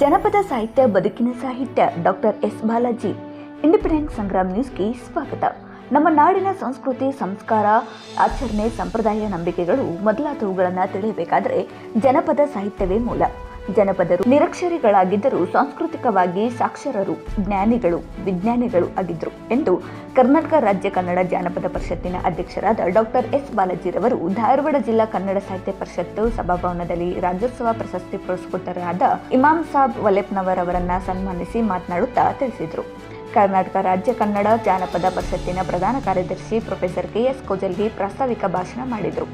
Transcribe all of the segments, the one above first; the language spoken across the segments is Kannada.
ಜನಪದ ಸಾಹಿತ್ಯ, ಬದುಕಿನ ಸಾಹಿತ್ಯ, doctor S Balaji, independent Sangram ನ್ಯೂಸ್ಗೆ ಸ್ವಾಗತ. ನಮ್ಮ ನಾಡಿನ ಸಂಸ್ಕೃತಿ, ಸಂಸ್ಕಾರ, ಆಚರಣೆ, ಸಂಪ್ರದಾಯ ನಂಬಿಕೆಗಳು ಮೊದಲಾದವುಗಳನ್ನು ತಿಳಿಯಬೇಕಾದರೆ ಜನಪದ ಸಾಹಿತ್ಯವೇ ಮೂಲ. ಜನಪದರು, ನಿರಕ್ಷರಿಗಳಾಗಿದ್ದರೂ ಸಾಂಸ್ಕೃತಿಕವಾಗಿ ಸಾಕ್ಷರರು, ಜ್ಞಾನಿಗಳು, ವಿಜ್ಞಾನಿಗಳು ಆಗಿದ್ದರು ಎಂದು ಕರ್ನಾಟಕ ರಾಜ್ಯ ಕನ್ನಡ ಜಾನಪದ ಪರಿಷತ್ತಿನ ಅಧ್ಯಕ್ಷರಾದ ಡಾಕ್ಟರ್ ಎಸ್ ಬಾಲಾಜಿರವರು ಧಾರವಾಡ ಜಿಲ್ಲಾ ಕನ್ನಡ ಸಾಹಿತ್ಯ ಪರಿಷತ್ತು ಸಭಾಭವನದಲ್ಲಿ ರಾಜ್ಯೋತ್ಸವ ಪ್ರಶಸ್ತಿ ಪುರಸ್ಕೃತರಾದ ಇಮಾಮ್ ಸಾಬ್ ವಲೆಪ್ನವರವರನ್ನ ಸನ್ಮಾನಿಸಿ ಮಾತನಾಡುತ್ತಾ ತಿಳಿಸಿದರು. ಕರ್ನಾಟಕ ರಾಜ್ಯ ಕನ್ನಡ ಜಾನಪದ ಪರಿಷತ್ತಿನ ಪ್ರಧಾನ ಕಾರ್ಯದರ್ಶಿ ಪ್ರೊಫೆಸರ್ ಕೆಎಸ್ ಕೋಜಲ್ಗಿ ಪ್ರಾಸ್ತಾವಿಕ ಭಾಷಣ ಮಾಡಿದರು.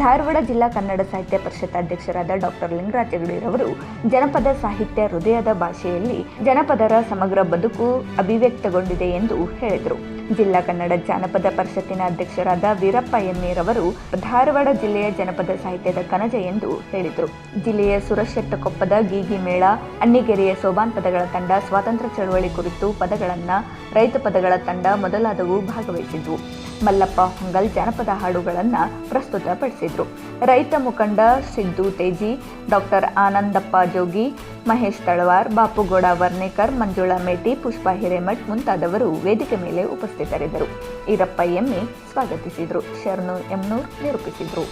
ಧಾರವಾಡ ಜಿಲ್ಲಾ ಕನ್ನಡ ಸಾಹಿತ್ಯ ಪರಿಷತ್ ಅಧ್ಯಕ್ಷರಾದ ಡಾಕ್ಟರ್ ಲಿಂಗರಾಜ ಹೆಗಡೆರವರು ಜನಪದ ಸಾಹಿತ್ಯ ಹೃದಯದ ಭಾಷೆಯಲ್ಲಿ ಜನಪದರ ಸಮಗ್ರ ಬದುಕು ಅಭಿವ್ಯಕ್ತಗೊಂಡಿದೆ ಎಂದು ಹೇಳಿದರು. ಜಿಲ್ಲಾ ಕನ್ನಡ ಜಾನಪದ ಪರಿಷತ್ತಿನ ಅಧ್ಯಕ್ಷರಾದ ವೀರಪ್ಪ ಎಮ್ಮೇರವರು ಧಾರವಾಡ ಜಿಲ್ಲೆಯ ಜನಪದ ಸಾಹಿತ್ಯದ ಕನಜ ಎಂದು ಹೇಳಿದರು. ಜಿಲ್ಲೆಯ ಸುರಶೆಟ್ಟಕೊಪ್ಪದ ಗೀಗಿ ಮೇಳ, ಅಣ್ಣಿಗೆರೆಯ ಸೋಬಾನ್ ಪದಗಳ ತಂಡ, ಸ್ವಾತಂತ್ರ್ಯ ಚಳವಳಿ ಕುರಿತು ಪದಗಳನ್ನ ರೈತ ಪದಗಳ ತಂಡ ಮೊದಲಾದವು ಭಾಗವಹಿಸಿದ್ವು. ಮಲ್ಲಪ್ಪ, ಹೊಂಗಲ್, ಜಾನಪದ ಹಾಡುಗಳನ್ನು ಪ್ರಸ್ತುತಪಡಿಸಿದರು. ರೈತ ಮುಖಂಡ ಸಿದ್ದು ತೇಜಿ, ಡಾಕ್ಟರ್ ಆನಂದಪ್ಪ ಜೋಗಿ, ಮಹೇಶ್ ತಳವಾರ್, ಬಾಪುಗೌಡ ವರ್ಣೇಕರ್ ಮಂಜುಳಾ ಮೇಟಿ, ಪುಷ್ಪ ಹಿರೇಮಠ್ ಮುಂತಾದವರು ವೇದಿಕೆ ಮೇಲೆ ಉಪಸ್ಥಿತರಿದ್ದರು. ಈರಪ್ಪ ಎಮ್ಮೆ ಸ್ವಾಗತಿಸಿದರು. ಶರಣು ಎಮ್ನೂರ್ ನಿರೂಪಿಸಿದರು.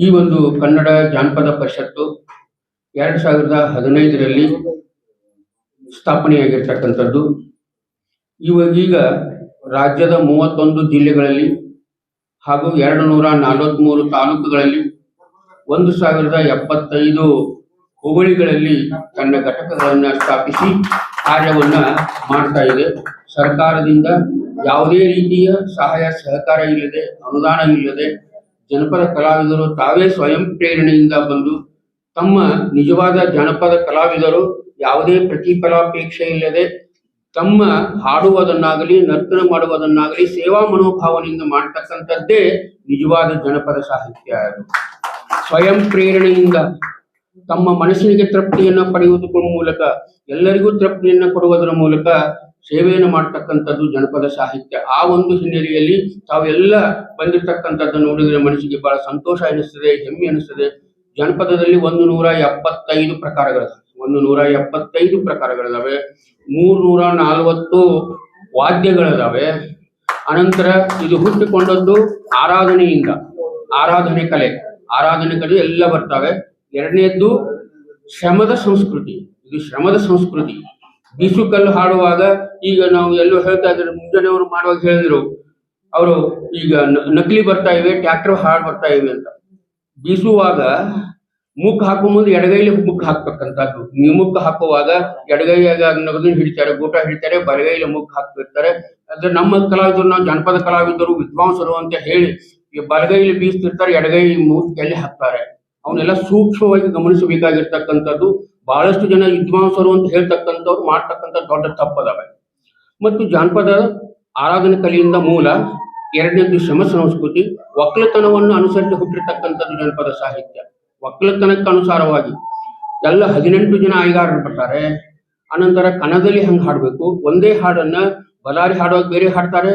ಈ ಒಂದು ಕನ್ನಡ ಜಾನಪದ ಪರಿಷತ್ತು ಎರಡು ಸಾವಿರದ ಹದಿನೈದರಲ್ಲಿ ಸ್ಥಾಪನೆಯಾಗಿರ್ತಕ್ಕಂಥದ್ದು. ಇವಾಗ ಈಗ ರಾಜ್ಯದ ಮೂವತ್ತೊಂದು ಜಿಲ್ಲೆಗಳಲ್ಲಿ ಹಾಗೂ ಎರಡು ನೂರ ನಲವತ್ಮೂರು ತಾಲೂಕುಗಳಲ್ಲಿ ಒಂದು ಸಾವಿರದ ಎಪ್ಪತ್ತೈದು ಹೋಬಳಿಗಳಲ್ಲಿ ತನ್ನ ಘಟಕಗಳನ್ನು ಸ್ಥಾಪಿಸಿ ಕಾರ್ಯವನ್ನ ಮಾಡ್ತಾ ಇದೆ. ಸರ್ಕಾರದಿಂದ ಯಾವುದೇ ರೀತಿಯ ಸಹಾಯ, ಸಹಕಾರ ಇಲ್ಲದೆ, ಅನುದಾನ ಇಲ್ಲದೆ ಜನಪದ ಕಲಾವಿದರು ತಾವೇ ಸ್ವಯಂ ಪ್ರೇರಣೆಯಿಂದ ಬಂದು ತಮ್ಮ ನಿಜವಾದ ಜನಪದ ಕಲಾವಿದರು ಯಾವುದೇ ಪ್ರತಿಫಲಾಪೇಕ್ಷೆ ಇಲ್ಲದೆ ತಮ್ಮ ಹಾಡುವುದನ್ನಾಗಲಿ, ನರ್ತನ ಮಾಡುವುದನ್ನಾಗಲಿ, ಸೇವಾ ಮನೋಭಾವನೆಯಿಂದ ಮಾಡ್ತಕ್ಕಂಥದ್ದೇ ನಿಜವಾದ ಜನಪದ ಸಾಹಿತ್ಯ ಅದು. ಸ್ವಯಂ ಪ್ರೇರಣೆಯಿಂದ ತಮ್ಮ ಮನಸ್ಸಿಗೆ ತೃಪ್ತಿಯನ್ನು ಪಡೆಯುವುದರ ಮೂಲಕ, ಎಲ್ಲರಿಗೂ ತೃಪ್ತಿಯನ್ನು ಕೊಡುವುದರ ಮೂಲಕ ಸೇವೆಯನ್ನು ಮಾಡ್ತಕ್ಕಂಥದ್ದು ಜನಪದ ಸಾಹಿತ್ಯ. ಆ ಒಂದು ಹಿನ್ನೆಲೆಯಲ್ಲಿ ತಾವೆಲ್ಲ ಬಂದಿರತಕ್ಕಂಥದ್ದು ನೋಡಿದ್ರೆ ಮನಸ್ಸಿಗೆ ಬಹಳ ಸಂತೋಷ ಎನಿಸ್ತದೆ, ಹೆಮ್ಮೆ ಅನಿಸ್ತದೆ ಜನಪದದಲ್ಲಿ ಒಂದು ನೂರ ಎಪ್ಪತ್ತೈದು ಪ್ರಕಾರಗಳಿವೆ ಒಂದು ನೂರ ಎಪ್ಪತ್ತೈದು ಪ್ರಕಾರಗಳಿದಾವೆ. ಮೂರ್ನೂರ ನಲವತ್ತು ವಾದ್ಯಗಳಿದಾವೆ. ಅನಂತರ ಇದು ಹುಟ್ಟಿಕೊಂಡದ್ದು ಆರಾಧನೆಯಿಂದ. ಆರಾಧನೆ ಕಲೆ. ಆರಾಧನೆ ಕಲೆ ಎಲ್ಲ ಬರ್ತವೆ. ಎರಡನೇದ್ದು ಶ್ರಮದ ಸಂಸ್ಕೃತಿ. ಇದು ಶ್ರಮದ ಸಂಸ್ಕೃತಿ. ಬೀಸು ಕಲ್ಲು ಹಾಡುವಾಗ ಈಗ ನಾವು ಎಲ್ಲೋ ಹೇಳ್ತಾ ಇದ್ರೆ ಮುಂಜಾನೆಯವರು ಮಾಡುವಾಗ ಹೇಳಿದ್ರು. ಅವರು ಈಗ ನಕಲಿ ಬರ್ತಾ ಇವೆ ಟ್ರ್ಯಾಕ್ಟರ್ ಹಾಡು ಬರ್ತಾ ಇವೆ ಅಂತ. ಬೀಸುವಾಗ ಮುಕ್ ಹಾಕೋ ಮುಂದೆ ಎಡಗೈಲಿ ಮುಖ ಹಾಕ್ಬೇಕಂತದ್ದು. ಮುಖ ಹಾಕುವಾಗ ಎಡಗೈಯಾಗ ನಗದನ್ ಹಿಡಿತಾರೆ, ಗೂಟ ಹಿಡಿತಾರೆ, ಬಲಗೈಲಿ ಮುಖ ಹಾಕ್ತಿರ್ತಾರೆ ಅಂದ್ರೆ ನಮ್ಮ ಕಲಾವಿದರು, ನಾವು ಜನಪದ ಕಲಾವಿದರು, ವಿದ್ವಾಂಸರು ಅಂತ ಹೇಳಿ ಈ ಬಲಗೈಲಿ ಬೀಸ್ತಿರ್ತಾರೆ, ಎಡಗೈ ಮುಕ್ ಎಲ್ಲಿ ಹಾಕ್ತಾರೆ. ಅವನ್ನೆಲ್ಲ ಸೂಕ್ಷ್ಮವಾಗಿ ಗಮನಿಸಬೇಕಾಗಿರ್ತಕ್ಕಂಥದ್ದು. ಬಹಳಷ್ಟು ಜನ ವಿದ್ವಾಂಸರು ಅಂತ ಹೇಳ್ತಕ್ಕಂಥವ್ರು ಮಾಡ್ತಕ್ಕಂಥ ದೊಡ್ಡ ತಪ್ಪದವೆ. ಮತ್ತು ಜಾನಪದ ಆರಾಧನೆ ಕಲೆಯಿಂದ ಮೂಲ ಎರಡನೇದು ಶ್ರಮ ಸಂಸ್ಕೃತಿ ಒಕ್ಕಲತನವನ್ನು ಅನುಸರಿಸಿ ಹುಟ್ಟಿರ್ತಕ್ಕಂಥದ್ದು ಜನಪದ ಸಾಹಿತ್ಯ. ಒಕ್ಕಲತನಕ್ಕೆ ಅನುಸಾರವಾಗಿ ಎಲ್ಲ ಹದಿನೆಂಟು ಜನ ಆಯ್ಗಾರರು ಬರ್ತಾರೆ. ಅನಂತರ ಕಣದಲ್ಲಿ ಹಂಗೆ ಹಾಡಬೇಕು. ಒಂದೇ ಹಾಡನ್ನ ಬಲಾರಿ ಹಾಡುವಾಗ ಬೇರೆ ಹಾಡ್ತಾರೆ,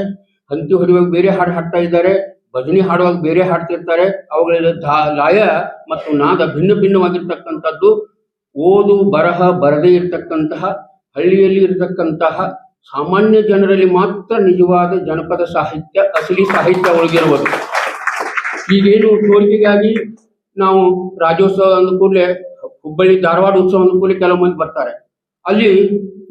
ಹಂತಿ ಹೊಡೆಯುವಾಗ ಬೇರೆ ಹಾಡು ಹಾಡ್ತಾ ಇದ್ದಾರೆ, ಭಜನೆ ಹಾಡುವಾಗ ಬೇರೆ ಹಾಡ್ತಿರ್ತಾರೆ. ಅವುಗಳ ಲಯ ಮತ್ತು ನಾದ ಭಿನ್ನ ಭಿನ್ನವಾಗಿರ್ತಕ್ಕಂಥದ್ದು. ಓದು, ಬರಹ, ಬರದೇ ಇರತಕ್ಕಂತಹ, ಹಳ್ಳಿಯಲ್ಲಿ ಇರತಕ್ಕಂತಹ ಸಾಮಾನ್ಯ ಜನರಲ್ಲಿ ಮಾತ್ರ ನಿಜವಾದ ಜನಪದ ಸಾಹಿತ್ಯ, ಅಸಲಿ ಸಾಹಿತ್ಯ ಒಳಗಿರುವುದು. ಈಗೇನು ತೋರಿಕೆಗಾಗಿ ನಾವು ರಾಜ್ಯೋತ್ಸವ ಅಂದ ಕೂಡಲೇ ಹುಬ್ಬಳ್ಳಿ ಧಾರವಾಡ ಉತ್ಸವ ಅಂದ ಕೂಡಲೇ ಕೆಲವು ಮಂದಿ ಬರ್ತಾರೆ. ಅಲ್ಲಿ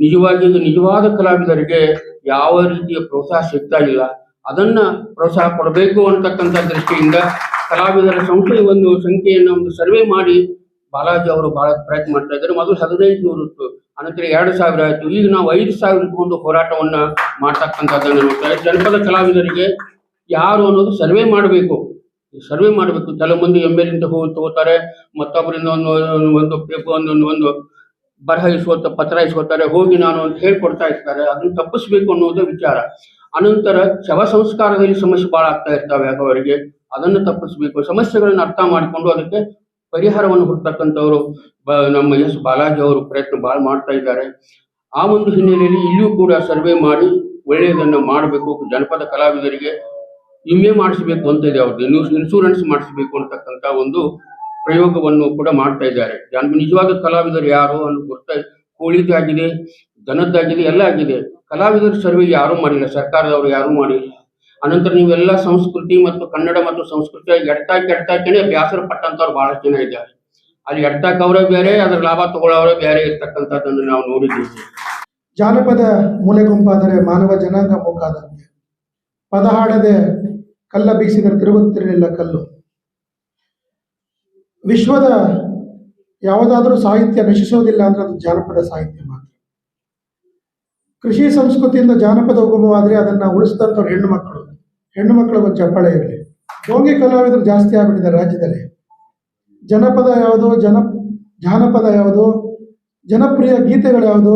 ನಿಜವಾಗಿ ನಿಜವಾದ ಕಲಾವಿದರಿಗೆ ಯಾವ ರೀತಿಯ ಪ್ರೋತ್ಸಾಹ ಸಿಗ್ತಾ ಇಲ್ಲ. ಅದನ್ನ ಪ್ರೋತ್ಸಾಹ ಕೊಡಬೇಕು ಅಂತಕ್ಕಂಥ ದೃಷ್ಟಿಯಿಂದ ಕಲಾವಿದರ ಸಂಖ್ಯೆ ಒಂದು ಸಂಖ್ಯೆಯನ್ನು ಒಂದು ಸರ್ವೆ ಮಾಡಿ ಬಾಲಾಜಿ ಅವರು ಬಹಳ ಪ್ರಯತ್ನ ಮಾಡ್ತಾ ಇದ್ದಾರೆ. ಮೊದಲು ಹದಿನೈದು ನೂರು ಇತ್ತು. ಅನಂತರ ಎರಡು ಸಾವಿರ ಆಯಿತು. ಈಗ ನಾವು ಐದು ಸಾವಿರ ಒಂದು ಹೋರಾಟವನ್ನ ಮಾಡ್ತಕ್ಕಂಥದ್ದನ್ನು ನೋಡ್ತಾರೆ ಜನಪದ ಕಲಾವಿದರಿಗೆ ಯಾರು ಅನ್ನೋದು ಸರ್ವೆ ಮಾಡಬೇಕು. ಸರ್ವೆ ಮಾಡಬೇಕು. ಕೆಲವು ಮಂದಿ ಎಂ ಎಲ್ ಇಂದ ಹೋಗಿ ತಗೋತಾರೆ ಮತ್ತೊಬ್ಬರಿಂದ ಒಂದು ಒಂದು ಪೇಪರ್ ಒಂದು, ಒಂದು- ಬರಹ ಇಸ್ಕೋತ, ಪತ್ರ ಇಸ್ಕೋತಾರೆ, ಹೋಗಿ ನಾನು ಅಂತ ಹೇಳ್ಕೊಡ್ತಾ ಇರ್ತಾರೆ. ಅದನ್ನ ತಪ್ಪಿಸ್ಬೇಕು ಅನ್ನೋದು ವಿಚಾರ. ಅನಂತರ ಶವ ಸಂಸ್ಕಾರದಲ್ಲಿ ಸಮಸ್ಯೆ ಬಹಳ ಆಗ್ತಾ ಇರ್ತವೆ ಅವರಿಗೆ ಅದನ್ನು ತಪ್ಪಿಸ್ಬೇಕು. ಸಮಸ್ಯೆಗಳನ್ನ ಅರ್ಥ ಮಾಡಿಕೊಂಡು ಅದಕ್ಕೆ ಪರಿಹಾರವನ್ನು ಹುಡ್ತಕ್ಕಂಥವ್ರು ನಮ್ಮ ಎಸ್ ಬಾಲಾಜಿ ಅವರು ಪ್ರಯತ್ನ ಬಹಳ ಮಾಡ್ತಾ ಇದ್ದಾರೆ. ಆ ಒಂದು ಹಿನ್ನೆಲೆಯಲ್ಲಿ ಇಲ್ಲಿಯೂ ಕೂಡ ಸರ್ವೆ ಮಾಡಿ ಒಳ್ಳೆಯದನ್ನು ಮಾಡಬೇಕು. ಜನಪದ ಕಲಾವಿದರಿಗೆ ವಿಮೆ ಮಾಡಿಸಬೇಕು ಅಂತ ಇದೆ ಅವ್ರದ್ದು ಇನ್ಶೂರೆನ್ಸ್ ಮಾಡಿಸಬೇಕು ಅಂತಕ್ಕಂಥ ಒಂದು ಪ್ರಯೋಗವನ್ನು ಕೂಡ ಮಾಡ್ತಾ ಇದ್ದಾರೆ. ನಿಜವಾದ ಕಲಾವಿದರು ಯಾರು ಅನ್ನೋ ಗೊತ್ತ ಕೋಳಿದಾಗಿದೆ ದನದ್ದಾಗಿದೆ ಎಲ್ಲ ಆಗಿದೆ. ಕಲಾವಿದರ ಸರ್ವೆ ಯಾರೂ ಮಾಡಿಲ್ಲ, ಸರ್ಕಾರದವರು ಯಾರೂ ಮಾಡಿಲ್ಲ. ಅನಂತರ ನೀವೆಲ್ಲ ಸಂಸ್ಕೃತಿ ಮತ್ತು ಕನ್ನಡ ಮತ್ತು ಸಂಸ್ಕೃತಿ ಎಡ್ತಾಕಿ ಎಡ್ತಾಕಿನೇ ಬೇಸರ ಪಟ್ಟಂತವ್ರು ಬಹಳಷ್ಟು ಜನ ಇದ್ದಾರೆ. ಅಲ್ಲಿ ಎಡ್ತಾಕವರೇ ಬೇರೆ, ಅದ್ರ ಲಾಭ ತಗೊಳ್ಳೋರೇ ಬೇರೆ ಇರ್ತಕ್ಕಂಥದ್ದನ್ನು ನಾವು ನೋಡಿದ್ದೀವಿ. ಜಾನಪದ ಮೂಲೆ ಗುಂಪಾದರೆ ಮಾನವ ಜನಾಂಗ ಮುಖಾದಂತೆ ಪದ ಹಾಡದೆ ಕಲ್ಲ ಬೀಸಿದರೆ ತಿರುಗುತ್ತಿರಲಿಲ್ಲ ಕಲ್ಲು. ವಿಶ್ವದ ಯಾವುದಾದ್ರೂ ಸಾಹಿತ್ಯ ನಶಿಸೋದಿಲ್ಲ ಅಂದ್ರೆ ಅದು ಜಾನಪದ ಸಾಹಿತ್ಯ ಮಾತ್ರ. ಕೃಷಿ ಸಂಸ್ಕೃತಿಯಿಂದ ಜಾನಪದ ಉಗಮವಾದರೆ ಅದನ್ನ ಉಳಿಸಿದಂಥವ್ರು ಹೆಣ್ಣು ಮಕ್ಕಳು. ಹೆಣ್ಣು ಮಕ್ಕಳಿಗೆ ಒಂದು ಚಪ್ಪಾಳೆ ಇರಲಿ. ಡೋಂಗಿ ಕಲಾವಿದರು ಜಾಸ್ತಿ ಆಗ್ಬಿಟ್ಟಿದ್ದಾರೆ ರಾಜ್ಯದಲ್ಲಿ. ಜನಪದ ಯಾವುದು? ಜನ ಜಾನಪದ ಯಾವುದು? ಜನಪ್ರಿಯ ಗೀತೆಗಳು ಯಾವುದು?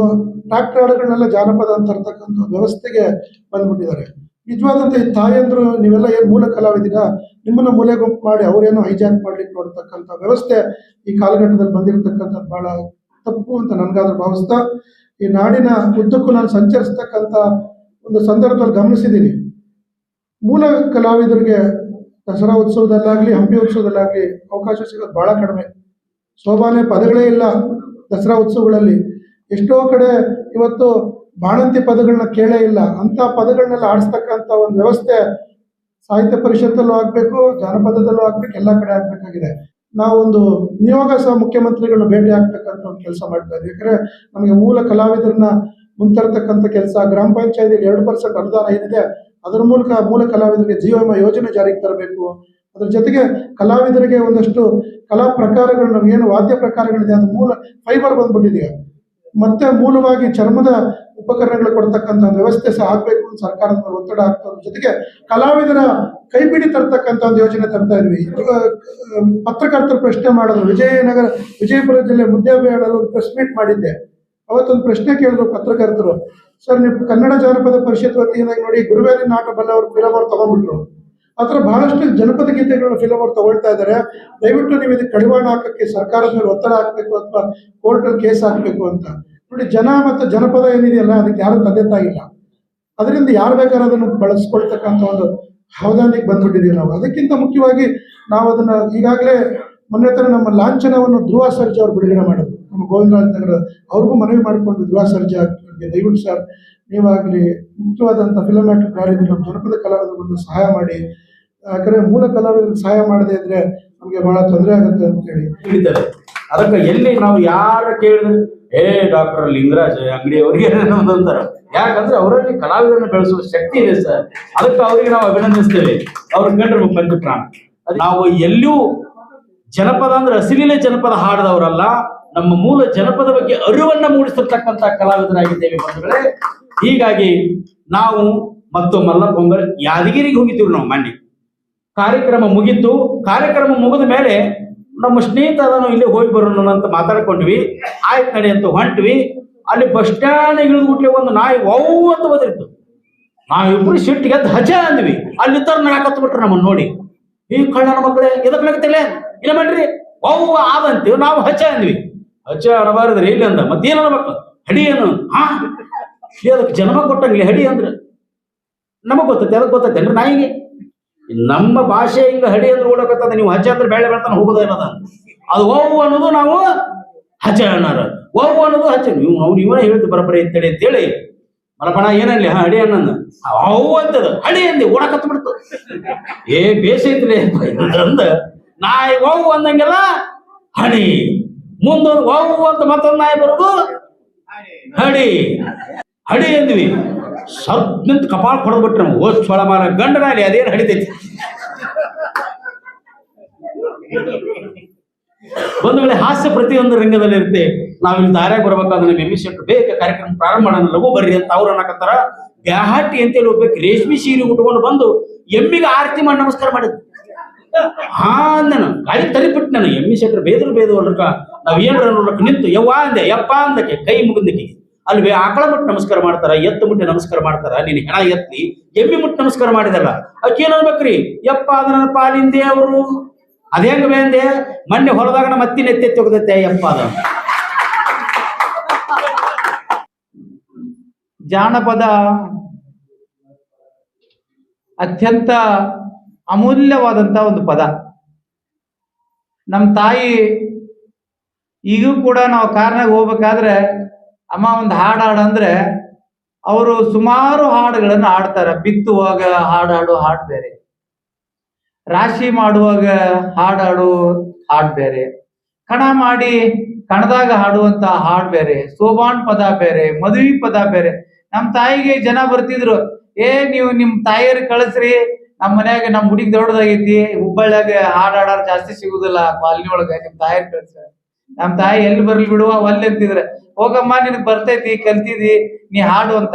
ಟ್ರಾಕ್ಟರ್ ಹಾಡುಗಳನ್ನೆಲ್ಲ ಜಾನಪದ ಅಂತ ಇರ್ತಕ್ಕಂಥ ವ್ಯವಸ್ಥೆಗೆ ಬಂದ್ಬಿಟ್ಟಿದ್ದಾರೆ. ನಿಜವಾದಂತ ಈ ತಾಯಂದ್ರು ನೀವೆಲ್ಲ ಏನು ಮೂಲ ಕಲಾವಿದಿರ ನಿಮ್ಮನ್ನ ಮೂಲೆ ಗುಂಪು ಮಾಡಿ ಅವ್ರೇನು ಹೈಜಾಕ್ ಮಾಡ್ಲಿಕ್ಕೆ ನೋಡ್ತಕ್ಕಂಥ ವ್ಯವಸ್ಥೆ ಈ ಕಾಲಘಟ್ಟದಲ್ಲಿ ಬಂದಿರತಕ್ಕಂಥದ್ದು ಬಹಳ ತಪ್ಪು ಅಂತ ನನ್ಗಾದ್ರೂ ಭಾವಿಸ್ತಾ, ಈ ನಾಡಿನ ಉದ್ದಕ್ಕೂ ನಾನು ಸಂಚರಿಸ್ತಕ್ಕಂಥ ಒಂದು ಸಂದರ್ಭದಲ್ಲಿ ಗಮನಿಸಿದ್ದೀನಿ ಮೂಲ ಕಲಾವಿದರಿಗೆ ದಸರಾ ಉತ್ಸವದಲ್ಲಾಗ್ಲಿ, ಹಂಪಿ ಉತ್ಸವದಲ್ಲಾಗ್ಲಿ ಅವಕಾಶ ಸಿಗೋದು ಬಹಳ ಕಡಿಮೆ. ಶೋಭಾನೆ ಪದಗಳೇ ಇಲ್ಲ ದಸರಾ ಉತ್ಸವಗಳಲ್ಲಿ. ಎಷ್ಟೋ ಕಡೆ ಇವತ್ತು ಬಾಣಂತಿ ಪದಗಳನ್ನ ಕೇಳೇ ಇಲ್ಲ. ಅಂತ ಪದಗಳನ್ನೆಲ್ಲ ಆಡಿಸ್ತಕ್ಕಂಥ ಒಂದು ವ್ಯವಸ್ಥೆ ಸಾಹಿತ್ಯ ಪರಿಷತ್ತಲ್ಲೂ ಆಗ್ಬೇಕು, ಜಾನಪದದಲ್ಲೂ ಆಗ್ಬೇಕು, ಎಲ್ಲ ಕಡೆ ಆಗ್ಬೇಕಾಗಿದೆ. ನಾವೊಂದು ನಿಯೋಗ ಸಹ ಮುಖ್ಯಮಂತ್ರಿಗಳನ್ನ ಭೇಟಿ ಆಗ್ತಕ್ಕಂಥ ಒಂದು ಕೆಲಸ ಮಾಡ್ತಾ ಇದ್ವಿ ಯಾಕಂದ್ರೆ ನಮಗೆ ಮೂಲ ಕಲಾವಿದರನ್ನ ಮುಂತರತಕ್ಕಂಥ ಕೆಲಸ, ಗ್ರಾಮ ಪಂಚಾಯತಿಯಲ್ಲಿ ಎರಡು ಪರ್ಸೆಂಟ್ ಅನುದಾನ ಏನಿದೆ, ಅದರ ಮೂಲಕ ಮೂಲ ಕಲಾವಿದರಿಗೆ ಜೀವ ವಿಮಾ ಯೋಜನೆ ಜಾರಿಗೆ ತರಬೇಕು. ಅದ್ರ ಜೊತೆಗೆ ಕಲಾವಿದರಿಗೆ ಒಂದಷ್ಟು ಕಲಾ ಪ್ರಕಾರಗಳು ಏನು ವಾದ್ಯ ಪ್ರಕಾರಗಳಿದೆ, ಅದು ಮೂಲ ಫೈಬರ್ ಬಂದ್ಬಿಟ್ಟಿದೆ. ಮತ್ತೆ ಮೂಲವಾಗಿ ಚರ್ಮದ ಉಪಕರಣಗಳು ಕೊಡ್ತಕ್ಕಂಥ ವ್ಯವಸ್ಥೆ ಸಹ ಆಗ್ಬೇಕು ಅಂತ ಸರ್ಕಾರದ ಮೇಲೆ ಒತ್ತಡ ಆಗ್ತದ ಜೊತೆಗೆ ಕಲಾವಿದರ ಕೈಪಿಡಿ ತರ್ತಕ್ಕಂಥ ಒಂದು ಯೋಜನೆ ತರ್ತಾ ಇದ್ವಿ. ಪತ್ರಕರ್ತರು ಪ್ರಶ್ನೆ ಮಾಡಿದ್ರು ವಿಜಯನಗರ, ವಿಜಯಪುರ ಜಿಲ್ಲೆ ಮುದ್ದೇಬೇಡಲು ಪ್ರೆಸ್ ಮೀಟ್ ಮಾಡಿದ್ದೆ. ಅವತ್ತೊಂದು ಪ್ರಶ್ನೆ ಕೇಳಿದ್ರು ಪತ್ರಕರ್ತರು. ಸರ್, ನೀವು ಕನ್ನಡ ಜಾನಪದ ಪರಿಷತ್ ವತಿಯಿಂದ ನೋಡಿ ಗುರುವೇಲಿ ನಾಟ ಬಲ್ಲವರು ಫಿಲಮ್ ಅವ್ರು ತಗೊಂಡ್ಬಿಟ್ರು. ಆ ಥರ ಬಹಳಷ್ಟು ಜನಪದ ಗೀತೆಗಳನ್ನ ಫಿಲಮ್ ಅವ್ರು ತಗೊಳ್ತಾ ಇದ್ದಾರೆ ದಯವಿಟ್ಟು ನೀವು ಇದಕ್ಕೆ ಕಡಿವಾಣ ಹಾಕಕ್ಕೆ ಸರ್ಕಾರದ ಮೇಲೆ ಒತ್ತಡ ಹಾಕಬೇಕು ಅಥವಾ ಕೋರ್ಟಲ್ಲಿ ಕೇಸ್ ಹಾಕಬೇಕು ಅಂತ. ನೋಡಿ, ಜನ ಮತ್ತು ಜನಪದ ಏನಿದೆಯಲ್ಲ, ಅದಕ್ಕೆ ಯಾರು ತಂದೆ ತಾಯಿಲ್ಲ ಅದರಿಂದ ಯಾರು ಬೇಕಾದ್ರೂ ಅದನ್ನು ಬಳಸ್ಕೊಳ್ತಕ್ಕಂಥ ಒಂದು ಹವದಾನಿಗೆ ಬಂದ್ಬಿಟ್ಟಿದ್ದೀವಿ ನಾವು. ಅದಕ್ಕಿಂತ ಮುಖ್ಯವಾಗಿ ನಾವು ಅದನ್ನ ಈಗಾಗಲೇ ಮೊನ್ನೆ ತರ ನಮ್ಮ ಲಾಂಛನವನ್ನು ಧ್ರುವ ಸರ್ಜಾ ಅವ್ರು ಬಿಡುಗಡೆ ಮಾಡಿದ್ರು. ನಮ್ಮ ಗೋವಿಂದರಾಜ್ ನಗರ ಅವ್ರಿಗೂ ಮನವಿ ಮಾಡಿಕೊಂಡು ಧ್ರುವ ಸರ್ಜಾ ದಯವಿಟ್ಟು ಸರ್, ನೀವಾಗಲಿ ಮುಖ್ಯವಾದಂಥ ಫಿಲಮ್ ಆಕ್ಟರ್ ಕಾರ್ಯದಲ್ಲಿ ನಮ್ಮ ಜನಪದ ಕಲಾವಿದರಿಗೆ ಸಹಾಯ ಮಾಡಿ. ಯಾಕಂದ್ರೆ ಮೂಲ ಕಲಾವಿದರಿಗೆ ಸಹಾಯ ಮಾಡದೇ ಇದ್ರೆ ನಮಗೆ ಬಹಳ ತೊಂದರೆ ಆಗುತ್ತೆ ಅಂತ ಹೇಳಿ. ಹೇಳಿದ್ದಾರೆ ಅದಕ್ಕೆ ಎಲ್ಲಿ ನಾವು ಯಾರ ಕೇಳಿದ್ರೆ, ಏ, ಡಾಕ್ಟರ್ ಲಿಂಗರಾಜ್ ಅಂಗಡಿ ಅವರಿಗೆ ಅಂತಾರ. ಯಾಕಂದ್ರೆ ಅವರಲ್ಲಿ ಕಲಾವಿದರನ್ನ ಬೆಳೆಸುವ ಶಕ್ತಿ ಇದೆ ಸರ್. ಅದಕ್ಕೆ ಅವರಿಗೆ ನಾವು ಅಭಿನಂದಿಸ್ತೇವೆ. ಅವ್ರ ಕಂಡ್ರೆ ಪಂಚಪ್ರಾಣ ಪ್ರಾಣ. ನಾವು ಎಲ್ಲಿಯೂ ಜನಪದ ಅಂದ್ರೆ ಅಸಲಿಲೆ ಜನಪದ ಹಾಡದವರಲ್ಲ, ನಮ್ಮ ಮೂಲ ಜನಪದ ಬಗ್ಗೆ ಅರಿವನ್ನ ಮೂಡಿಸಿರ್ತಕ್ಕಂಥ ಕಲಾವಿದರಾಗಿದ್ದೇವೆ ಬಂಧುಗಳೇ. ಹೀಗಾಗಿ ನಾವು ಮತ್ತು ಮಲ್ಲ ಹೊಂಗಲ್ ಯಾದಗಿರಿಗೆ ಹೋಗಿದ್ದೀವಿ ನಾವು ಮೊನ್ನೆ. ಕಾರ್ಯಕ್ರಮ ಮುಗಿತು, ಕಾರ್ಯಕ್ರಮ ಮುಗಿದ ಮೇಲೆ ನಮ್ಮ ಸ್ನೇಹಿತ ಅದನ್ನು ಇಲ್ಲಿ ಹೋಗಿ ಬರೋಣ ಅಂತ ಮಾತಾಡ್ಕೊಂಡ್ವಿ. ಆಯ್ತು ನಡಿ ಅಂತ ಹೊಂಟ್ವಿ. ಅಲ್ಲಿ ಬಸ್ ಸ್ಟ್ಯಾಂಡ್ ಇಳಿದ್ಬಿಟ್ಲೆ ಒಂದು ನಾಯಿ ಅಂತ ಬದಿರ್ತು ನಾವಿಬ್ರು ಸಿಟ್ಟಿಗೆ ಎದ್ದು ಹಜ ಅಂದ್ವಿ. ಅಲ್ಲಿದ್ದವ್ರ ನಡಕತ್ ಬಿಟ್ರು ನಮ್ಮನ್ನು ನೋಡಿ. ಈ ಕಳ್ಳನ ಮಕ್ಕಳೇ ಇದಕ್ಕೆ ನಗತಿಲ್ಲ ಇಲ್ಲ ಮಾಡ್ರಿ ಅವ್ವ ಆದಂತೀವಿ ನಾವು ಹಚ್ಚ ಅಂದ್ವಿ. ಹಚ್ಚ ಅನ್ನಬಾರದ್ರಿ ಇಲ್ಲಿ ಅಂದ. ಮತ್ತೇನು ಅನ್ಬೇಕು ಹಡಿ ಏನು? ಹಾ? ಅದಕ್ಕೆ ಜನ್ಮ ಕೊಟ್ಟಂಗಿಲ್ಲ ಹಡಿ ಅಂದ್ರೆ. ನಮಗ್ ಗೊತ್ತೈತೆ ಅದಕ್ಕೆ ಗೊತ್ತೈತೆ ನಾಯಿಗೆ? ನಮ್ಮ ಭಾಷೆ ಹಿಂಗ ಹಡಿ ಅಂದ್ರೆ ಓಡಕತ್ತದ, ನೀವು ಹಜ ಅಂದ್ರೆ ಬೇಳೆ ಬೆಳ್ತಾನೆ ಹೋಗೋದೇ ಅದು ಓವು ಅನ್ನೋದು ನಾವು ಹಜ ಅಣ್ಣಾರ ಓವು ಅನ್ನೋದು ಹಜ ನೀವು ಅವ್ನು ಇವನೇ ಹೇಳ್ತು ಬರಬರಿ ಅಂತೇಳಿ ಅಂತೇಳಿ. ಮಲಪಣ ಏನಲ್ಲಿ ಹಾ, ಹಡಿ ಅನ್ನಂದ ಅವು ಅಂತದ. ಹಡಿ ಅಂದಿ, ಓಡಕತ್ತ ಬಿಡ್ತು. ಏ ಬೇಸೈತ್ರಿ ಅಂದ ನಾಯಿ ಓವು ಅಂದಂಗೆಲ್ಲ ಹಡಿ ಮುಂದೊಂದು ಓವು ಅಂತ ಮತ್ತೊಂದು ನಾಯಿ ಬರೋದು ಹಡಿ ಹಡಿ ಅಂದ್ವಿ. ಸದ್ ನಿಂತ ಕಪಾಳ ಹೊಡೆದ್ಬಿಟ್ರೆ ನಾವು ಓದ್ ಮಾರ ಗಂಡನ ಅಲ್ಲಿ ಅದೇನು ಹಡಿತೈತಿ? ಒಂದು ವೇಳೆ ಹಾಸ್ಯ ಪ್ರತಿಯೊಂದು ರಂಗದಲ್ಲಿ ಇರುತ್ತೆ. ನಾವಿಲ್ಲಿ ದಾರ್ಯಾಗ ಬರ್ಬೇಕಾದ್ರೆ ಎಮ್ಮಿ ಶೆಟ್ರು ಬೇಗ ಕಾರ್ಯಕ್ರಮ ಪ್ರಾರಂಭ ಮಾಡೋಣ, ಲಘು ಬರ್ರಿ ಅಂತ ಅವ್ರು ಅನ್ನಕತ್ತಾರ. ಬ್ಯಾಹಟ್ಟಿ ಅಂತೇಳಿ ಹೋಗ್ಬೇಕು. ರೇಷ್ಮೆ ಸೀರೆ ಉಟ್ಕೊಂಡು ಬಂದು ಎಮ್ಮಿಗೆ ಆರತಿ ಮಾಡಿ ನಮಸ್ಕಾರ ಮಾಡಿದ್ ಹಾ ನಾನು ಗಾಳಿ ತಲಿಬಿಟ್ಟು ನಾನು ಎಮ್ಮಿ ಶೆಟ್ರು ಬೇದ್ರು ಬೇದು ಅಲ್ರಕ ನಾವ್ ಏನ್ರ ನೋಡ್ಲಕ್ ನಿಂತು, ಯವ್ವ ಅಂದೆ, ಯಪ್ಪ ಅಂದಕ್ಕೆ, ಕೈ ಮುಗಿದಕ್ಕೆ. ಅಲ್ಲಿ ಆಕಳ ಮುಟ್ಟು ನಮಸ್ಕಾರ ಮಾಡ್ತಾರ? ಎತ್ತು ಮುಟ್ಟಿ ನಮಸ್ಕಾರ ಮಾಡ್ತಾರ? ನೀನು ಹೆಣ ಎತ್ತಿ, ಎಮ್ಮಿ ಮುಟ್ಟು ನಮಸ್ಕಾರ ಮಾಡಿದಲ್ಲ. ಅದಕ್ಕೆ ಏನ್ ಅನ್ಬೇಕ್ರಿ ಯಪ್ಪ, ಅದ ನನ್ನ ಪಾಲಿಂದೆ ಅವರು. ಅದೇಂಗ ಬೇಂದೆ ಮೊನ್ನೆ ಹೊಲದಾಗ ನಮ್ಮ ಅತ್ತಿನ ಎತ್ತಿ ಹೋಗದತ್ತೆ, ಯಪ್ಪ, ಅದ. ಜಾನಪದ ಅತ್ಯಂತ ಅಮೂಲ್ಯವಾದಂತ ಒಂದು ಪದ. ನಮ್ಮ ತಾಯಿ ಈಗೂ ಕೂಡ ನಾವು ಕಾರ್ನಾಗ ಹೋಗ್ಬೇಕಾದ್ರೆ ಅಮ್ಮ ಒಂದು ಹಾಡು ಹಾಡು ಅಂದ್ರೆ ಅವರು ಸುಮಾರು ಹಾಡುಗಳನ್ನು ಹಾಡ್ತಾರೆ. ಬಿತ್ತುವಾಗ ಹಾಡಾಡೋ, ಹಾಡು ಬೇರೆ. ರಾಶಿ ಮಾಡುವಾಗ ಹಾಡಾಡೋ, ಹಾಡು ಬೇರೆ. ಕಣ ಮಾಡಿ ಕಣದಾಗ ಹಾಡುವಂತ ಹಾಡು ಬೇರೆ. ಸೋಬಾನ್ ಪದ ಬೇರೆ, ಮದುವೆ ಪದ ಬೇರೆ. ನಮ್ಮ ತಾಯಿಗೆ ಜನ ಬರ್ತಿದ್ರು, ಏ, ನೀವು ನಿಮ್ ತಾಯಿಯರ್ ಕಳಿಸ್ರಿ. ನಮ್ಮ ಮನ್ಯಾಗ ನಮ್ಮ ಹುಡುಗಿ ದೊಡ್ಡದಾಗೈತಿ. ಹುಬ್ಬಳ್ಳಿಯಾಗ ಹಾಡು ಜಾಸ್ತಿ ಸಿಗುದಿಲ್ಲ. ಕಾಲನಿ ಒಳಗೆ ನಿಮ್ ತಾಯಿಯರ್ ಕಳ್ಸ ನಮ್ ತಾಯಿ ಎಲ್ಲಿ ಬರ್ಲಿ ಬಿಡುವ ಅಲ್ಲಿ ಅಂತಿದ್ರೆ, ಹೋಗಮ್ಮ, ನಿನಗ್ ಬರ್ತೈತಿ, ಕಲ್ತಿದಿ, ನೀ ಹಾಡು ಅಂತ.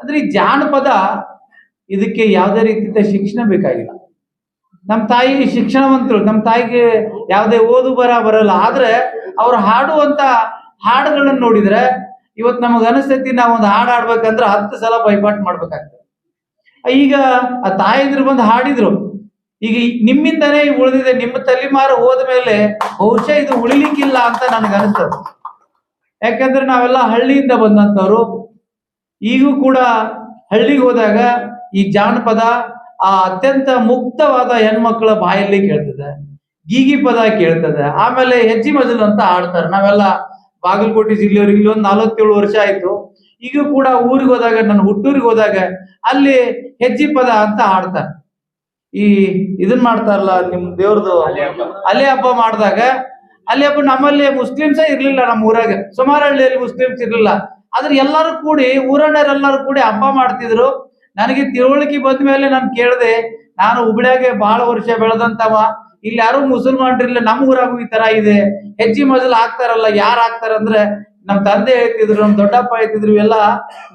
ಅಂದ್ರೆ ಈ ಜಾನಪದ ಇದಕ್ಕೆ ಯಾವುದೇ ರೀತಿಯ ಶಿಕ್ಷಣ ಬೇಕಾಗಿಲ್ಲ. ನಮ್ಮ ತಾಯಿ ಶಿಕ್ಷಣವಂತರು ನಮ್ಮ ತಾಯಿಗೆ ಯಾವುದೇ ಓದು ಬರ ಬರಲ್ಲ. ಆದ್ರೆ ಅವ್ರು ಹಾಡುವಂತ ಹಾಡುಗಳನ್ನ ನೋಡಿದ್ರೆ ಇವತ್ತು ನಮಗೆ ಅನಿಸ್ತೈತಿ ನಾವು ಒಂದು ಹಾಡು ಹಾಡ್ಬೇಕಂದ್ರೆ ಹತ್ತು ಸಲ ಬೈಪಾಟ್ ಮಾಡ್ಬೇಕಾಗ್ತದೆ. ಈಗ ಆ ತಾಯಿದ್ರು ಬಂದು ಹಾಡಿದ್ರು. ಈಗ ನಿಮ್ಮಿಂದನೇ ಉಳಿದಿದೆ, ನಿಮ್ಮ ತಲೆಮಾರು ಹೋದ ಮೇಲೆ ಬಹುಶಃ ಇದು ಉಳಿಲಿಕ್ಕಿಲ್ಲ ಅಂತ ನನಗೆ ಅನಿಸ್ತದೆ. ಯಾಕಂದ್ರೆ ನಾವೆಲ್ಲ ಹಳ್ಳಿಯಿಂದ ಬಂದಂತವ್ರು ಈಗೂ ಕೂಡ ಹಳ್ಳಿಗೆ ಹೋದಾಗ ಈ ಜಾನಪದ ಆ ಅತ್ಯಂತ ಮುಕ್ತವಾದ ಹೆಣ್ಮಕ್ಳ ಬಾಯಲ್ಲಿ ಕೇಳ್ತದೆ, ಗೀಗಿ ಪದ ಕೇಳ್ತದೆ, ಆಮೇಲೆ ಹೆಜ್ಜಿ ಮಜಲು ಅಂತ ಆಡ್ತಾರೆ ನಾವೆಲ್ಲ ಬಾಗಲಕೋಟೆ ಜಿಲ್ಲೆಯವ್ರಿಗೆ ಒಂದು ನಲವತ್ತೇಳು ವರ್ಷ ಆಯ್ತು. ಈಗ ಕೂಡ ಊರಿಗೆ ಹೋದಾಗ ನನ್ನ ಹುಟ್ಟೂರಿಗೆ ಹೋದಾಗ ಅಲ್ಲಿ ಹೆಜ್ಜಿ ಪದ ಅಂತ ಹಾಡ್ತಾರೆ. ಈ ಇದನ್ ಮಾಡ್ತಾರಲ್ಲ ನಿಮ್ ದೇವ್ರದು? ಅಲೆ ಹಬ್ಬ. ಮಾಡಿದಾಗ ಅಲ್ಲಿ ಹಬ್ಬ ನಮ್ಮಲ್ಲಿ ಮುಸ್ಲಿಮ್ಸ್ ಇರ್ಲಿಲ್ಲ ನಮ್ಮ ಊರಾಗ. ಸುಮಾರು ಹಳ್ಳಿಯಲ್ಲಿ ಮುಸ್ಲಿಮ್ಸ್ ಇರ್ಲಿಲ್ಲ. ಆದ್ರೆ ಎಲ್ಲರೂ ಕೂಡಿ ಊರಣ್ಣರೆಲ್ಲರೂ ಕೂಡಿ ಹಬ್ಬ ಮಾಡ್ತಿದ್ರು. ನನಗೆ ತಿಳುವಳಿಕೆ ಬಂದ ಮೇಲೆ ನಾನು ಕೇಳಿದೆ ನಾನು ಹುಬ್ಳಿಯಾಗೆ ಬಹಳ ವರ್ಷ ಬೆಳೆದಂತವ ಇಲ್ಲಿ ಯಾರು ಮುಸಲ್ಮಾನ್ರಿಲ್ಲ ನಮ್ಮ ಊರಾಗು ಈ ತರ ಇದೆ. ಹೆಜ್ಜಿ ಮಜಲ್ ಹಾಕ್ತಾರಲ್ಲ ಯಾರು ಹಾಕ್ತಾರಂದ್ರೆ ನಮ್ ತಂದೆ ಹೇಳ್ತಿದ್ರು ನಮ್ ದೊಡ್ಡಪ್ಪ ಹೇಳ್ತಿದ್ರು ಎಲ್ಲ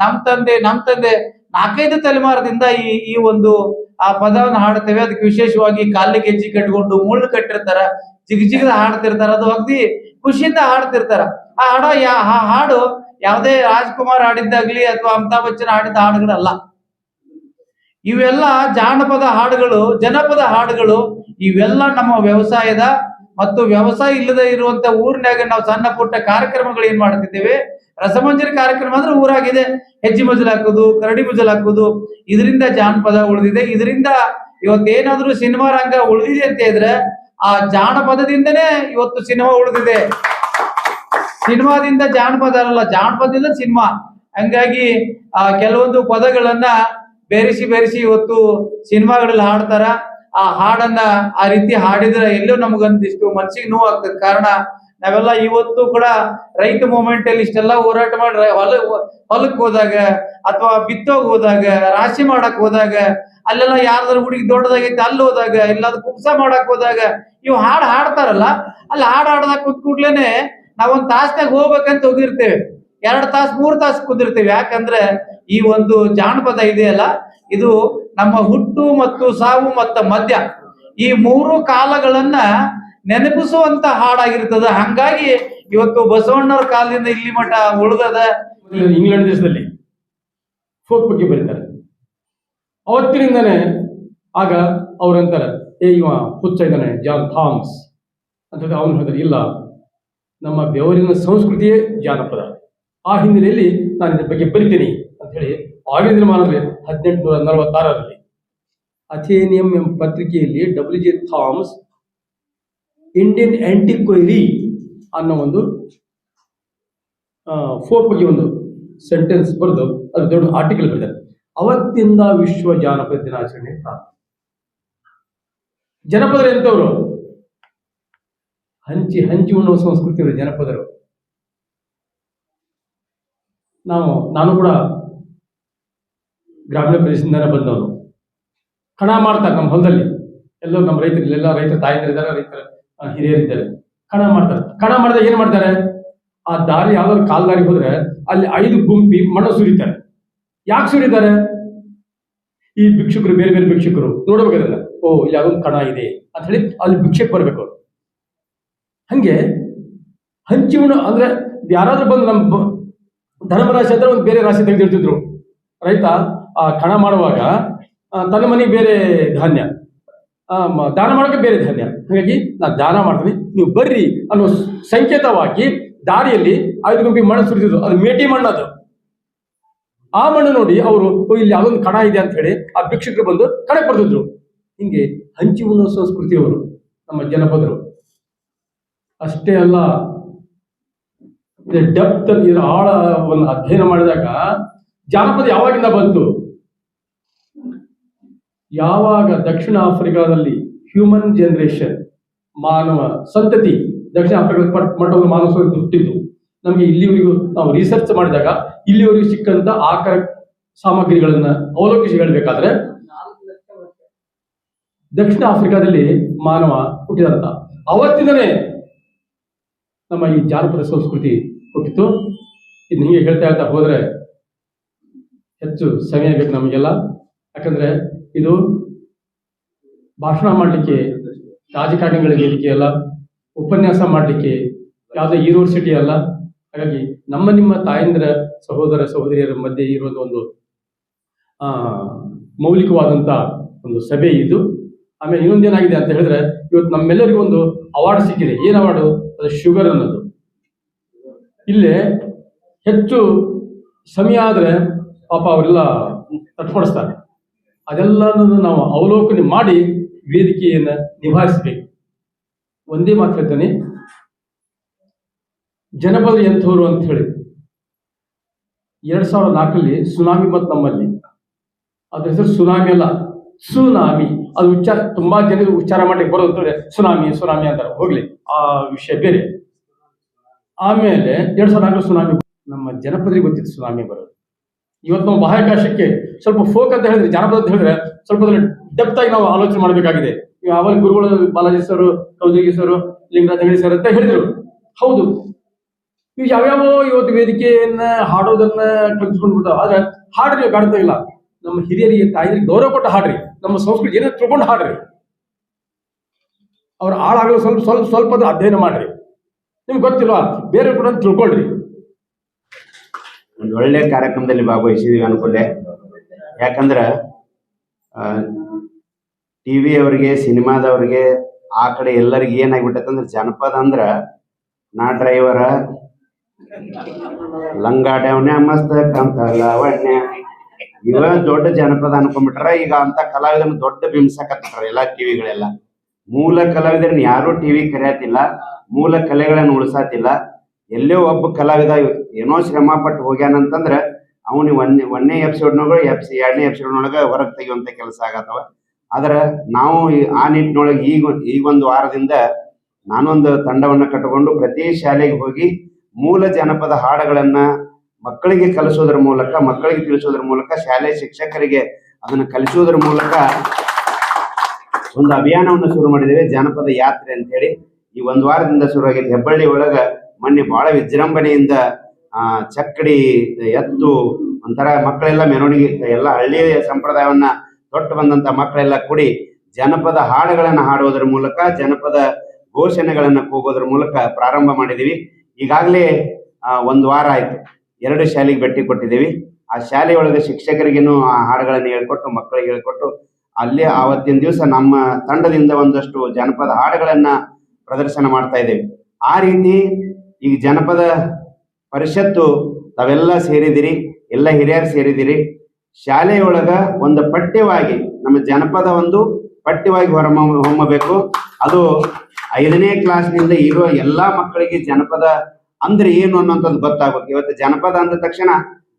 ನಮ್ ತಂದೆ ನಮ್ ತಂದೆ ನಾಲ್ಕೈದು ತಲೆಮಾರದಿಂದ ಈ ಈ ಒಂದು ಆ ಪದವನ್ನು ಹಾಡ್ತೇವೆ ಅದಕ್ಕೆ ವಿಶೇಷವಾಗಿ ಕಾಲು ಗೆಜ್ಜಿ ಕಟ್ಕೊಂಡು ಮುಳ್ಳು ಕಟ್ಟಿರ್ತಾರ. ಜಿಗ್ ಜಿಗಿದ ಹಾಡ್ತಿರ್ತಾರ. ಅದು ಅಗ್ದಿ ಖುಷಿಯಿಂದ ಹಾಡ್ತಿರ್ತಾರ. ಆ ಹಾಡ ಯಾ, ಆ ಹಾಡು ಯಾವುದೇ ರಾಜ್ಕುಮಾರ್ ಹಾಡಿದ್ದಾಗ್ಲಿ ಅಥವಾ ಅಮಿತಾಬ್ ಬಚ್ಚನ್ ಹಾಡಿದ ಹಾಡುಗಳಲ್ಲ. ಇವೆಲ್ಲ ಜಾನಪದ ಹಾಡುಗಳು, ಜನಪದ ಹಾಡುಗಳು. ಇವೆಲ್ಲ ನಮ್ಮ ವ್ಯವಸಾಯದ ಮತ್ತು ವ್ಯವಸಾಯ ಇಲ್ಲದೆ ಇರುವಂತ ಊರಿನಾಗ ನಾವು ಸಣ್ಣ ಪುಟ್ಟ ಕಾರ್ಯಕ್ರಮಗಳು ಏನ್ ಮಾಡ್ತಿದ್ದೇವೆ? ರಸಮಂಜರಿ ಕಾರ್ಯಕ್ರಮ ಅಂದ್ರೆ ಊರಾಗಿದೆ. ಹೆಜ್ಜೆ ಮಜಲ್ ಹಾಕೋದು, ಕರಡಿ ಮಜಲ್ ಹಾಕೋದು. ಇದರಿಂದ ಜಾನಪದ ಉಳಿದಿದೆ. ಇದರಿಂದ ಇವತ್ತೇನಾದ್ರೂ ಸಿನಿಮಾ ರಂಗ ಉಳಿದಿದೆ ಅಂತ ಹೇಳಿದ್ರೆ ಆ ಜಾನಪದದಿಂದನೇ ಇವತ್ತು ಸಿನಿಮಾ ಉಳಿದಿದೆ. ಸಿನಿಮಾದಿಂದ ಜಾನಪದ ಅಲ್ಲ, ಜಾನಪದದಿಂದ ಸಿನಿಮಾ. ಹಂಗಾಗಿ ಆ ಕೆಲವೊಂದು ಪದಗಳನ್ನ ಬೆರೆಸಿ ಬೆರೆಸಿ ಇವತ್ತು ಸಿನಿಮಾಗಳಲ್ಲಿ ಹಾಡ್ತಾರ. ಆ ಹಾಡನ್ನ ಆ ರೀತಿ ಹಾಡಿದ್ರೆ ಎಲ್ಲೋ ನಮಗೊಂದಿಷ್ಟು ಮನ್ಸಿಗೆ ನೋವು ಆಗ್ತದೆ ಕಾರಣ ನಾವೆಲ್ಲ ಇವತ್ತು ಕೂಡ ರೈತ ಮೂಮೆಂಟ್ ಅಲ್ಲಿ ಇಷ್ಟೆಲ್ಲ ಹೋರಾಟ ಮಾಡಿ ಹೊಲ ಹೊಲಕ್ಕೆ ಹೋದಾಗ ಅಥವಾ ಬಿತ್ತೋಗ್ ಹೋದಾಗ, ರಾಶಿ ಮಾಡಕ್ ಹೋದಾಗ, ಅಲ್ಲೆಲ್ಲ ಯಾರ್ದಾರು ಹುಡುಗಿ ದೊಡ್ಡದಾಗೈತೆ ಅಲ್ಲಿ ಹೋದಾಗ, ಇಲ್ಲಾದ್ರೂ ಕುಪ್ಸ ಮಾಡಕ್ ಹೋದಾಗ, ಇವ್ ಹಾಡ್ ಹಾಡ್ತಾರಲ್ಲ, ಅಲ್ಲಿ ಹಾಡ್ ಹಾಡ್ದಾಗ ಕುತ್ ಕೂಡ್ಲೇನೆ ನಾವೊಂದ್ ತಾಸ್ನಾಗ ಹೋಗ್ಬೇಕಂತ ಹೋಗಿರ್ತೇವೆ. ಎರಡ್ ತಾಸ್, ಮೂರ್ ತಾಸ್ ಕುಂದಿರ್ತೇವೆ. ಯಾಕಂದ್ರೆ ಈ ಒಂದು ಜಾನಪದ ಇದೆಯಲ್ಲ ಇದು ನಮ್ಮ ಹುಟ್ಟು ಮತ್ತು ಸಾವು ಮತ್ತು ಮದ್ಯ. ಈ ಮೂರು ಕಾಲಗಳನ್ನ ನೆನಪಿಸುವಂತ ಹಾಡಾಗಿರ್ತದ. ಹಂಗಾಗಿ ಇವತ್ತು ಬಸವಣ್ಣವ್ರ ಕಾಲದಿಂದ ಇಲ್ಲಿ ಮಠ ಉಳಿದದ. ಇಂಗ್ಲೆಂಡ್ ದೇಶದಲ್ಲಿ ಫೋಕ್ ಬಗ್ಗೆ ಬರೀತಾರೆ. ಅವತ್ತಿನಿಂದನೇ ಆಗ ಅವ್ರಂತಾರೆ ಏ, ಇವ ಹುಚ್ಚ ಇದ್ದಾನೆ ಜಾನ್ ಥಾಮ್ಸ್. ಅಂತ ಅವನು ಹೇಳಿದ್ರೆ ಇಲ್ಲ, ನಮ್ಮ ಬೆವರಿನ ಸಂಸ್ಕೃತಿಯೇ ಜಾನಪದ. ಆ ಹಿನ್ನೆಲೆಯಲ್ಲಿ ನಾನು ಇದ್ರ ಬಗ್ಗೆ ಬರಿತೀನಿ. ಅಂತ ಹೇಳಿ ಆಗಿನ ಹದಿನೆಂಟು ಹದಿನೆಂಟುನೂರ ನಲವತ್ತಾರರಲ್ಲಿ ಅಥೇನಿಯಂ ಎಂಬ ಪತ್ರಿಕೆಯಲ್ಲಿ W G Thoms Indian Antiquary ಅನ್ನೋ ಒಂದು ಫೋರ್ ಬಗ್ಗೆ ಒಂದು ಸೆಂಟೆನ್ಸ್ ಬರೆದು ಅದು ದೊಡ್ಡ ಆರ್ಟಿಕಲ್ ಬರೆದಾರೆ ಅವತ್ತಿಂದ ವಿಶ್ವ ಜಾನಪದ ದಿನಾಚರಣೆ ಪ್ರಾರಂಭ. ಜನಪದರು ಎಂತವರು ಹಂಚಿ ಹಂಚಿ ಉಣ್ಣುವ ಸಂಸ್ಕೃತಿಯವರು ಜನಪದರು. ನಾವು, ನಾನು ಕೂಡ ಗ್ರಾಮೀಣ ಪ್ರದೇಶದಿಂದನೇ ಬಂದವನು. ಕಣ ಮಾಡ್ತಾರೆ ನಮ್ಮ ಹೊಲದಲ್ಲಿ. ಎಲ್ಲರೂ ನಮ್ಮ ರೈತರು, ಎಲ್ಲ ರೈತರ ತಾಯಂದಿರಿದ್ದಾರೆ ರೈತರ. ಹಿರಿಯರಿದ್ದಾರೆ ಕಣ ಮಾಡ್ತಾರೆ. ಕಣ ಮಾಡಿದಾಗ ಏನ್ ಮಾಡ್ತಾರೆ? ಆ ದಾರಿ ಯಾವ್ದಾದ್ರು ಕಾಲ್ ದಾರಿ ಹೋದ್ರೆ ಅಲ್ಲಿ ಐದು ಗುಂಪಿ ಮಣ್ಣು ಸುರಿತಾರೆ. ಯಾಕೆ ಸುರಿತಾರೆ? ಈ ಭಿಕ್ಷುಕರು, ಬೇರೆ ಬೇರೆ ಭಿಕ್ಷುಕರು ನೋಡಬೇಕಲ್ಲ ಓ ಅದೊಂದು ಕಣ ಇದೆ ಅಂತ ಹೇಳಿ ಅಲ್ಲಿ ಭಿಕ್ಷೆಗೆ ಬರ್ಬೇಕು. ಹಂಗೆ ಹಂಚಿ ಉಣ ಅಂದ್ರೆ ಯಾರಾದ್ರೂ ಬಂದು ನಮ್ಮ ಧರ್ಮ ರಾಶಿ ಅಂದ್ರೆ ಒಂದು ಬೇರೆ ರಾಶಿ ತೆಗೆದಿರ್ತಿದ್ರು ರೈತ ಆ ಕಣ ಮಾಡುವಾಗ ತನ್ನ ಮನೆಗೆ ಬೇರೆ ಧಾನ್ಯ. ದಾನ ಮಾಡೋಕೆ ಬೇರೆ ಧಾನ್ಯ ಹಾಗಾಗಿ ನಾನು ದಾನ ಮಾಡ್ತೀನಿ. ನೀವು ಬರ್ರಿ ಅನ್ನೋ ಸಂಕೇತವಾಗಿ ದಾರಿಯಲ್ಲಿ ಐದು ಗುಂಪಿ ಮಣ್ಣು ಸುರಿದಿದ್ರು ಅದು ಮೇಟಿ ಮಣ್ಣು ಅದು. ಆ ಮಣ್ಣು ನೋಡಿ ಅವರು ಇಲ್ಲಿ ಯಾವುದೊಂದು ಕಣ ಇದೆ ಅಂತ ಹೇಳಿ ಆ ಭಿಕ್ಷಕರು ಬಂದು ಕಣಕ್ಕೆ ಬರ್ತಿದ್ರು. ಹಿಂಗೆ ಹಂಚಿ ಉಣ್ಣೋ ಸಂಸ್ಕೃತಿಯವರು ನಮ್ಮ ಜನಪದರು. ಅಷ್ಟೇ ಅಲ್ಲ ಡೆಪ್ತ್ ಆಳವನ್ನು ಅಧ್ಯಯನ ಮಾಡಿದಾಗ ಜಾನಪದ ಯಾವಾಗಿಂದ ಬಂತು? ಯಾವಾಗ ದಕ್ಷಿಣ ಆಫ್ರಿಕಾದಲ್ಲಿ ಹ್ಯೂಮನ್ ಜನರೇಷನ್ ಮಾನವ ಸಂತತಿ ದಕ್ಷಿಣ ಆಫ್ರಿಕಾದ ಮಟ್ಟವನ್ನು ಮಾನವ ಹುಟ್ಟಿದ್ದು, ನಮಗೆ ಇಲ್ಲಿವರೆಗೂ ನಾವು ರಿಸರ್ಚ್ ಮಾಡಿದಾಗ ಇಲ್ಲಿವರೆಗೂ ಸಿಕ್ಕಂತ ಆಕಾರ ಸಾಮಗ್ರಿಗಳನ್ನ ಅವಲೋಕಿಸಿ ಹೇಳಬೇಕಾದ್ರೆ ದಕ್ಷಿಣ ಆಫ್ರಿಕಾದಲ್ಲಿ ಮಾನವ ಹುಟ್ಟಿದಂತ. ಅವತ್ತಿಂದನೇ ನಮ್ಮ ಈ ಜಾನಪದ ಸಂಸ್ಕೃತಿ ಹುಟ್ಟಿತು. ಇದು ಹಿಂಗೆ ಹೇಳ್ತಾ ಹೇಳ್ತಾ ಹೋದ್ರೆ ಹೆಚ್ಚು ಸಮಯ ಬೇಕು ನಮಗೆಲ್ಲ. ಯಾಕಂದ್ರೆ ಇದು ಭಾಷಣ ಮಾಡಲಿಕ್ಕೆ ರಾಜಕಾರಣಿಗಳ ವೇದಿಕೆ ಅಲ್ಲ, ಉಪನ್ಯಾಸ ಮಾಡಲಿಕ್ಕೆ ಯಾವುದೇ ಯೂನಿವರ್ಸಿಟಿ ಅಲ್ಲ. ಹಾಗಾಗಿ ನಮ್ಮ ನಿಮ್ಮ ತಾಯಂದಿರ ಸಹೋದರ ಸಹೋದರಿಯರ ಮಧ್ಯೆ ಇರುವಂಥ ಒಂದು ಮೌಲಿಕವಾದಂಥ ಒಂದು ಸಭೆ ಇದು. ಆಮೇಲೆ ಇನ್ನೊಂದೇನಾಗಿದೆ ಅಂತ ಹೇಳಿದ್ರೆ, ಇವತ್ತು ನಮ್ಮೆಲ್ಲರಿಗೂ ಒಂದು ಅವಾರ್ಡ್ ಸಿಕ್ಕಿದೆ. ಏನು ಅವಾರ್ಡು ಅದು ಶುಗರ್ ಅನ್ನೋದು. ಇಲ್ಲೇ ಹೆಚ್ಚು ಸಮಯ ಆದರೆ ಪಾಪ ಅವರೆಲ್ಲ ತಟ್ಪಡಿಸ್ತಾರೆ ಅದೆಲ್ಲನೂ ನಾವು ಅವಲೋಕನೆ ಮಾಡಿ ವೇದಿಕೆಯನ್ನ ನಿಭಾಯಿಸಬೇಕು. ಒಂದೇ ಮಾತು ಹೇಳ್ತೇನೆ. ಜನಪದ ಎಂಥವರು ಅಂತ ಹೇಳಿ ಎರಡ್ ಸಾವಿರದ ನಾಲ್ಕರಲ್ಲಿ ಸುನಾಮಿ ಬಂತು ನಮ್ಮಲ್ಲಿ. ಅದ್ರ ಹೆಸರು ಸುನಾಮಿ ಅಲ್ಲ, ಸುನಾಮಿ. ಅದು ಉಚ್ಚಾರ ತುಂಬಾ ಜನರು ಉಚ್ಚಾರ ಮಾಡ್ಲಿಕ್ಕೆ ಬರೋದು ಅಂತ ಸುನಾಮಿ ಸುನಾಮಿ ಅಂತಾರೆ. ಹೋಗ್ಲಿ, ಆ ವಿಷಯ ಬೇರೆ. ಆಮೇಲೆ ಎರಡ್ ಸಾವಿರದ ನಾಲ್ಕು ಸುನಾಮಿ ನಮ್ಮ ಜನಪದರಿಗೆ ಗೊತ್ತಿತ್ತು ಸುನಾಮಿ ಬರೋದು. ಇವತ್ತು ನಾವು ಬಾಹ್ಯಾಕಾಶಕ್ಕೆ ಸ್ವಲ್ಪ ಫೋಕ್ ಅಂತ ಹೇಳಿದ್ರೆ, ಜಾನಪದ ಅಂತ ಹೇಳಿದ್ರೆ ಸ್ವಲ್ಪ ಡೆಪ್ತ್ ಆಗಿ ನಾವು ಆಲೋಚನೆ ಮಾಡಬೇಕಾಗಿದೆ. ಅವಾಗ ಗುರುಗಳು Balaji sir Kaujagi sir Lingaraja sir ಅಂತ ಹೇಳಿದ್ರು. ಹೌದು. ಇವು ಯಾವ್ಯಾವ ಇವತ್ತು ವೇದಿಕೆಯನ್ನ ಹಾಡೋದನ್ನ ಕಲ್ಪಿಸ್ಕೊಂಡ್ಬಿಡ್ತಾವ ಆದ್ರೆ ಹಾಡ್ರಿ ಕಾಣ್ತಾ ಇಲ್ಲ. ನಮ್ಮ ಹಿರಿಯರಿಗೆ ತಾಯಿಯರಿಗೆ ಗೌರವ ಕೊಟ್ಟು ಹಾಡ್ರಿ. ನಮ್ಮ ಸಂಸ್ಕೃತಿ ಏನೇ ತಿಳ್ಕೊಂಡು ಹಾಡ್ರಿ. ಅವ್ರ ಹಾಳಾಗಲು ಸ್ವಲ್ಪ ಸ್ವಲ್ಪ ಸ್ವಲ್ಪ ಅಧ್ಯಯನ ಮಾಡ್ರಿ. ನಿಮ್ಗೆ ಗೊತ್ತಿಲ್ವಾ? ಬೇರೆ ಕೂಡ ತಿಳ್ಕೊಳ್ರಿ. ಒಳ್ಳೆ ಕಾರ್ಯಕ್ರಮದಲ್ಲಿ ಭಾಗವಹಿಸಿದೀವಿ ಅನ್ಕೊಂಡೆ. ಯಾಕಂದ್ರ ಟಿ ವಿ ಅವರಿಗೆ, ಸಿನಿಮಾದವ್ರಿಗೆ, ಆ ಕಡೆ ಎಲ್ಲರಿಗೆ ಅಂದ್ರೆ ಜನಪದ ಅಂದ್ರ ನಾ ಡ್ರೈವರ ಲಂಗಾಡವನ್ಯ ಮಸ್ತ ಕಂತ, ಲಾವಣ್ಯ. ಇವ ದೊಡ್ಡ ಜನಪದ ಅನ್ಕೊಂಡ್ಬಿಟ್ರ ಈಗ ಅಂತ ಕಲಾವಿದನ ದೊಡ್ಡ ಬಿಂಬಿಸಕತ್ತಾರ ಎಲ್ಲಾ ಟಿವಿಗಳೆಲ್ಲ ಮೂಲ ಕಲಾವಿದರನ್ನ ಯಾರು ಟಿವಿ ಕರೆಯತಿಲ್ಲ ಮೂಲ ಕಲೆಗಳನ್ನ ಉಳಿಸಾತಿಲ್ಲ. ಎಲ್ಲೋ ಒಬ್ಬ ಕಲಾವಿದ ಏನೋ ಶ್ರಮ ಪಟ್ಟು ಹೋಗ್ಯಾನಂತಂದ್ರೆ ಅವನು ಒಂದ್, ಒಂದನೇ ಎಪಿಸೋಡ್ನೊಳಗೆ ಎಪ್ಸ್ ಎರಡನೇ ಎಪಿಸೋಡ್ನೊಳಗೆ ಹೊರಗೆ ತೆಗೆಯುವಂಥ ಕೆಲಸ ಆಗತ್ತವ. ಆದ್ರ ನಾವು ಆ ನಿಟ್ಟಿನೊಳಗೆ ಈಗ ಒಂದು ವಾರದಿಂದ ನಾನೊಂದು ತಂಡವನ್ನು ಕಟ್ಟಿಕೊಂಡು ಪ್ರತಿ ಶಾಲೆಗೆ ಹೋಗಿ ಮೂಲ ಜನಪದ ಹಾಡುಗಳನ್ನ ಮಕ್ಕಳಿಗೆ ಕಲಿಸೋದ್ರ ಮೂಲಕ, ಮಕ್ಕಳಿಗೆ ತಿಳಿಸೋದ್ರ ಮೂಲಕ, ಶಾಲೆ ಶಿಕ್ಷಕರಿಗೆ ಅದನ್ನ ಕಲಿಸೋದ್ರ ಮೂಲಕ ಒಂದು ಅಭಿಯಾನವನ್ನು ಶುರು ಮಾಡಿದ್ದೇವೆ, ಜಾನಪದ ಯಾತ್ರೆ ಅಂತ ಹೇಳಿ ಈ ಒಂದು ವಾರದಿಂದ ಶುರುವಾಗಿದೆ ಹೆಬ್ಬಳ್ಳಿ ಒಳಗ ಮೊನ್ನೆ ಬಹಳ ವಿಜೃಂಭಣೆಯಿಂದ ಚಕ್ಕಡಿ ಎತ್ತು ಒಂಥರ ಮಕ್ಕಳೆಲ್ಲ ಮೆರವಣಿಗೆ ಎಲ್ಲ ಹಳ್ಳಿ ಸಂಪ್ರದಾಯವನ್ನ ತೊಟ್ಟು ಬಂದಂತ ಮಕ್ಕಳೆಲ್ಲ ಕೂಡಿ ಜನಪದ ಹಾಡುಗಳನ್ನ ಹಾಡುವುದರ ಮೂಲಕ ಜನಪದ ಘೋಷಣೆಗಳನ್ನ ಕೂಗೋದ್ರ ಮೂಲಕ ಪ್ರಾರಂಭ ಮಾಡಿದೀವಿ. ಈಗಾಗಲೇ ಆ, ಒಂದು ವಾರ ಆಯ್ತು. ಎರಡು ಶಾಲೆಗೆ ಭೇಟಿ ಕೊಟ್ಟಿದ್ದೀವಿ. ಆ ಶಾಲೆಯೊಳಗೆ ಶಿಕ್ಷಕರಿಗೇನು ಆ ಹಾಡುಗಳನ್ನು ಹೇಳ್ಕೊಟ್ಟು ಮಕ್ಕಳಿಗೆ ಹೇಳ್ಕೊಟ್ಟು ಅಲ್ಲಿ ಆವತ್ತಿನ ದಿವಸ ನಮ್ಮ ತಂಡದಿಂದ ಒಂದಷ್ಟು ಜನಪದ ಹಾಡುಗಳನ್ನ ಪ್ರದರ್ಶನ ಮಾಡ್ತಾ ಇದ್ದೇವೆ. ಆ ರೀತಿ ಈಗ ಜನಪದ ಪರಿಷತ್ತು, ತಾವೆಲ್ಲ ಸೇರಿದಿರಿ, ಎಲ್ಲ ಹಿರಿಯರು ಸೇರಿದಿರಿ. ಶಾಲೆಯೊಳಗ ಒಂದು ಪಠ್ಯವಾಗಿ, ನಮ್ಮ ಜನಪದ ಒಂದು ಪಠ್ಯವಾಗಿ ಹೊರ ಹೊಮ್ಮಬೇಕು. ಅದು ಐದನೇ ಕ್ಲಾಸ್ನಿಂದ ಇರುವ ಎಲ್ಲಾ ಮಕ್ಕಳಿಗೆ ಜನಪದ ಅಂದ್ರೆ ಏನು ಅನ್ನೋಂಥದ್ದು ಗೊತ್ತಾಗಬೇಕು ಇವತ್ತು ಜನಪದ ಅಂದ ತಕ್ಷಣ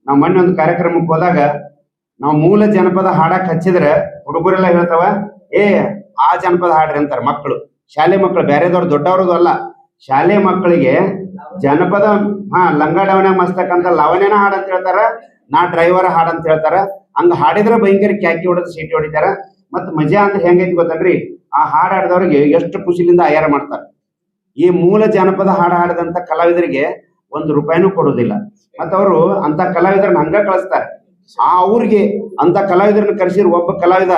ನಾವು ಮೊನ್ನೆ ಒಂದು ಕಾರ್ಯಕ್ರಮಕ್ಕೆ ಹೋದಾಗ, ನಾವು ಮೂಲ ಜನಪದ ಹಾಡಕ್ ಹಚ್ಚಿದ್ರೆ ಹುಡುಗರೆಲ್ಲ ಹೇಳ್ತಾವ, ಏ, ಆ ಜನಪದ ಹಾಡ್ರಿ ಅಂತಾರೆ ಮಕ್ಕಳು. ಶಾಲೆ ಮಕ್ಕಳು ಬೇರೆದವ್ರು ದೊಡ್ಡವ್ರದ್ದು ಅಲ್ಲ. ಶಾಲೆ ಮಕ್ಕಳಿಗೆ ಜನಪದ, ಹಾ ಲಂಗ ಮಸ್ತಕ್ ಅಂತ ಲವನೇನ ಹಾಡ್ ಅಂತ ಹೇಳ್ತಾರ, ನಾ ಡ್ರೈವರ್ ಹಾಡ್ ಅಂತ ಹೇಳ್ತಾರ. ಹಂಗ ಹಾಡಿದ್ರೆ ಭಯಂಕರ ಕ್ಯಾಕಿ ಹೊಡೆದ್ ಸೀಟಿ ಹೊಡಿತಾರ. ಮತ್ ಮಜಾ ಅಂದ್ರೆ ಹೆಂಗೈತಿ ಗೊತ್ತನ್ರಿ? ಆ ಹಾಡ್ ಹಾಡಿದವ್ರಿಗೆ ಎಷ್ಟು ಖುಷಿಲಿಂದ ಆಯಾರ ಮಾಡ್ತಾರ. ಈ ಮೂಲ ಜನಪದ ಹಾಡು ಹಾಡದಂತ ಕಲಾವಿದರಿಗೆ ಒಂದು ರೂಪಾಯಿನೂ ಕೊಡೋದಿಲ್ಲ. ಮತ್ತ ಅವರು ಅಂತ ಕಲಾವಿದರನ್ನ ಹಂಗ ಕಳಿಸ್ತಾರೆ. ಆ ಅವ್ರಿಗೆ ಅಂತ ಕಲಾವಿದರನ್ನ ಕರೆಸಿರ್ ಒಬ್ಬ ಕಲಾವಿದ,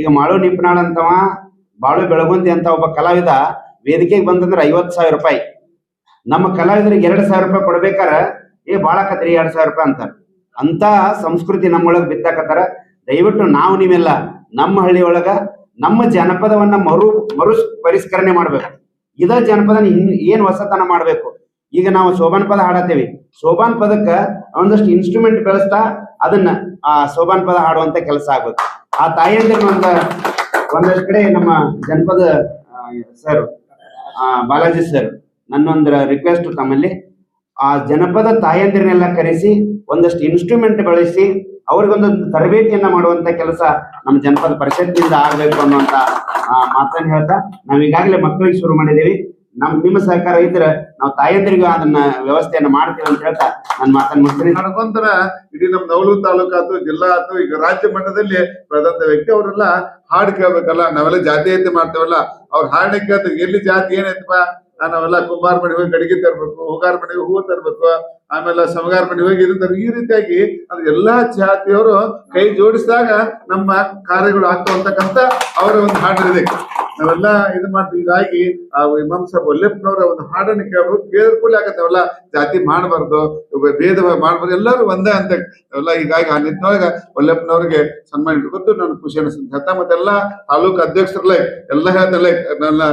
ಈಗ ಮಾಳು ನಿಪ್ನಾಳ್ ಅಂತವ, ಬಾಳು ಬೆಳಗುಂದಿ ಅಂತ ಒಬ್ಬ ಕಲಾವಿದ ವೇದಿಕೆಗೆ ಬಂದಂದ್ರೆ ಐವತ್ ಸಾವಿರ ರೂಪಾಯಿ. ನಮ್ಮ ಕಲಾವಿದರಿಗೆ ಎರಡ್ ಸಾವಿರ ರೂಪಾಯಿ ಕೊಡ್ಬೇಕಾರೆ, ಏ ಭಾಳ ಕತ್ರಿ ಎರಡ್ ಸಾವಿರ ರೂಪಾಯಿ ಅಂತಾರ. ಅಂತ ಸಂಸ್ಕೃತಿ ನಮ್ಮೊಳಗೆ ಬಿತ್ತಾಕತ್ತಾರ ದಯವಿಟ್ಟು ನಾವು ನೀವೆಲ್ಲ ನಮ್ಮ ಹಳ್ಳಿ ಒಳಗ ನಮ್ಮ ಜನಪದವನ್ನ ಮರು ಮರು ಪರಿಷ್ಕರಣೆ ಮಾಡ್ಬೇಕು. ಇದ ಜನಪದ ಏನ್ ಹೊಸತನ ಮಾಡ್ಬೇಕು? ಈಗ ನಾವು ಶೋಭಾನ್ ಪದ ಹಾಡತ್ತೇವಿ. ಶೋಭಾನ್ ಪದಕ್ಕ ಒಂದಷ್ಟು ಇನ್ಸ್ಟ್ರೂಮೆಂಟ್ ಬೆಳೆಸ್ತಾ ಅದನ್ನ, ಆ ಶೋಭಾನ್ ಪದ ಹಾಡುವಂತ ಕೆಲಸ ಆಗ್ಬೇಕು ಆ ತಾಯಿಯಂದಿರ ಒಂದ ಒಂದಷ್ಟು ಕಡೆ ನಮ್ಮ ಜನಪದ ಸರ್ ಬಾಲಾಜಿ ಸರ್ ನನ್ನೊಂದು ರಿಕ್ವೆಸ್ಟ್ ತಮ್ಮಲ್ಲಿ ಆ ಜನಪದ ತಾಯಂದಿರನ್ನೆಲ್ಲ ಕರೆಸಿ, ಒಂದಷ್ಟು ಇನ್ಸ್ಟ್ರೂಮೆಂಟ್ ಬಳಸಿ, ಅವ್ರಿಗೊಂದು ತರಬೇತಿಯನ್ನ ಮಾಡುವಂತ ಕೆಲಸ ನಮ್ಮ ಜನಪದ ಪರಿಷತ್ನಿಂದ ಆಗ್ಬೇಕು ಅನ್ನುವಂತ ಮಾತನ್ನ ಹೇಳ್ತಾ ನಾವೀಗಾಗಲೇ ಮಕ್ಕಳಿಗೆ ಶುರು ಮಾಡಿದ್ದೀವಿ. ನಮ್ ನಿಮ್ಮ ಸಹಕಾರ ಇದ್ರೆ ನಾವು ತಾಯಂದ್ರಿಗೂ ಅದನ್ನ ವ್ಯವಸ್ಥೆಯನ್ನ ಮಾಡ್ತೀವಿ ಅಂತ ಹೇಳ್ತಾ ನನ್ನ ಮಾತನ್ನ ಮುಗಿಸ್ತೀನಿ. ನಡ್ಕೊಂತರ ಇಡೀ ನಮ್ ನವಲೂರು ತಾಲೂಕು ಆತು ಜಿಲ್ಲಾ ಆತು ಈಗ ರಾಜ್ಯ ಮಟ್ಟದಲ್ಲಿ ಬೆಳೆದಂತ ವ್ಯಕ್ತಿ ಅವರೆಲ್ಲ ಹಾಡು ಕೇಳ್ಬೇಕಲ್ಲ, ನಾವೆಲ್ಲ ಜಾತಿ ಜಾತೀಯತೆ ಮಾಡ್ತೇವಲ್ಲ, ಅವ್ರ ಹಾಡನ್ನ ಕೇಳ್ತೀವಿ. ಎಲ್ಲಿ ಜಾತಿ ಏನೈತಪ್ಪ? ನಾವೆಲ್ಲ ಕುಂಬಾರ ಮನೆಗೆ ಹೋಗಿ ಗಡಿಗೆ ತರ್ಬೇಕು, ಹೂಗಾರ ಮನೆಗೆ ಹೂವು ತರ್ಬೇಕು, ಆಮೇಲೆ ಸಮಗಾರ ಮನೆಗೆ ಹೋಗಿ ಇದು. ಈ ರೀತಿಯಾಗಿ ಅದ್ರ ಎಲ್ಲಾ ಜಾತಿಯವರು ಕೈ ಜೋಡಿಸಿದಾಗ ನಮ್ಮ ಕಾರ್ಯಗಳು ಆಗ್ತಾವಂತಕ್ಕಂತ ಅವರ ಒಂದು ಹಾಡಿದೆ ನಾವೆಲ್ಲ ಇದು ಮಾಡ್ತೀವಿ. ಹೀಗಾಗಿ, ಆ, ಇಮಾಮ್ ಸಾಹೇಬ್ ಒಲ್ಲೆಪ್ಪನವರ ಒಂದು ಹಾಡನ್ನು ಕೇಳ್ಬೇಕು. ಕೇಳಿದ ಕೂಡಲೇ ಆಗತ್ತವಲ್ಲ ಜಾತಿ ಮಾಡಬಾರ್ದು ಭೇದ ಮಾಡಬಾರ್ದು. ಎಲ್ಲರೂ ಒಂದೇ ಅಂತ ಎಲ್ಲ ಹೀಗಾಗಿ, ಆ ನಿಟ್ಟಿನೊಳಗ ಒಲ್ಲೆಪ್ಪನವ್ರಿಗೆ ಸನ್ಮಾನ ಇಟ್ಕೊತು ನಾನು ಖುಷಿ ಅನಿಸ್ತೀನಿ ಮತ್ತೆಲ್ಲ ತಾಲೂಕು ಅಧ್ಯಕ್ಷರಲ್ಲೇ, ಎಲ್ಲ ಹೇಳ್ತಲ್ಲ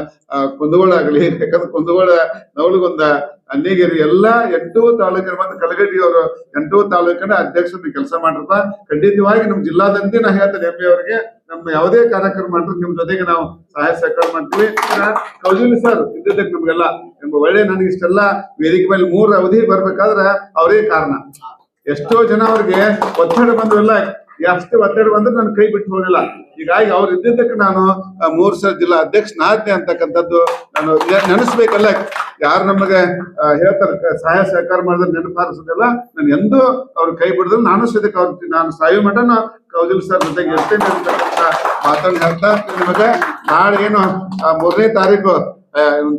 ಕುಂದಗೋಳ ಆಗಲಿ ಯಾಕಂದ್ರೆ ಕುಂದಗೋಳ, ನವಲಗೊಂದ ಅನ್ನಿಗೇರಿ ಎಲ್ಲ ಎಂಟು ತಾಲೂಕಿನ ಮತ್ತೆ ಕಲಗಡಿ ಅವರು ಎಂಟು ತಾಲೂಕಿನ ಅಧ್ಯಕ್ಷರು ಕೆಲಸ ಮಾಡಿರ್ತ ಖಂಡಿತವಾಗಿ ನಮ್ಮ ಜಿಲ್ಲಾದಂತೆ ನಾ ಹೇಳ್ತೇನೆ ಎಮ್ಮೆ ಅವರಿಗೆ, ನಮ್ಮ ಯಾವುದೇ ಕಾರ್ಯಕ್ರಮ ಮಾಡಿದ್ರು ನಿಮ್ ಜೊತೆಗೆ ನಾವು ಸಹಾಯ ಸಹಕಾರ ಮಾಡ್ತೀವಿ. ಕೌಜಿಲಿ ಸರ್ ಇದ್ದಿದ್ದಕ್ಕೆ ನಮ್ಗೆಲ್ಲ ಎಂಬ ಒಳ್ಳೆ ನನಗೆ ಇಷ್ಟೆಲ್ಲ ವೇದಿಕೆ ಮೇಲೆ ಮೂರು ಅವಧಿ ಬರ್ಬೇಕಾದ್ರೆ ಅವರೇ ಕಾರಣ. ಎಷ್ಟೋ ಜನ ಅವ್ರಿಗೆ ಒತ್ತಡ ಬಂದ್ವೆಲ್ಲ ಎಷ್ಟು ಒತ್ತಡ ಬಂದ್ರೆ ನನ್ನ ಕೈ ಬಿಟ್ಟು ಹೋಗಿಲ್ಲ ಹೀಗಾಗಿ ಅವ್ರು ಇದ್ದಿದ್ದಕ್ಕೆ ನಾನು ಮೂರ್ ಸಲ ಜಿಲ್ಲಾ ಅಧ್ಯಕ್ಷನಾದ್ನೆ ಅಂತಕ್ಕಂಥದ್ದು ನಾನು ನೆನಸ್ಬೇಕಲ್ಲ. ಯಾರು ನಮಗೆ ಹೇಳ್ತಾರೆ ಸಹಾಯ ಸಹಕಾರ ಮಾಡಿದ್ರೆ ನೆನಪಾರಿಸೋದಿಲ್ಲ ನಾನು ಎಂದೂ ಅವ್ರ ಕೈ ಬಿಡಿದ್ರೆ ನಾನು ಸದ್ಯಕ್ಕೆ ಅವ್ರ, ನಾನು ಸಾಯಿ ಮಠನ ಕೌದಿಲ್ ಸರ್ ಜೊತೆಗೆ ಇರ್ತೇನೆ ಅಂತಕ್ಕಂಥ ಮಾತನ್ನು ಹೇಳ್ತಾ ನಿಮಗೆ. ನಾಳೆ ಏನು ಮೂರನೇ ತಾರೀಕು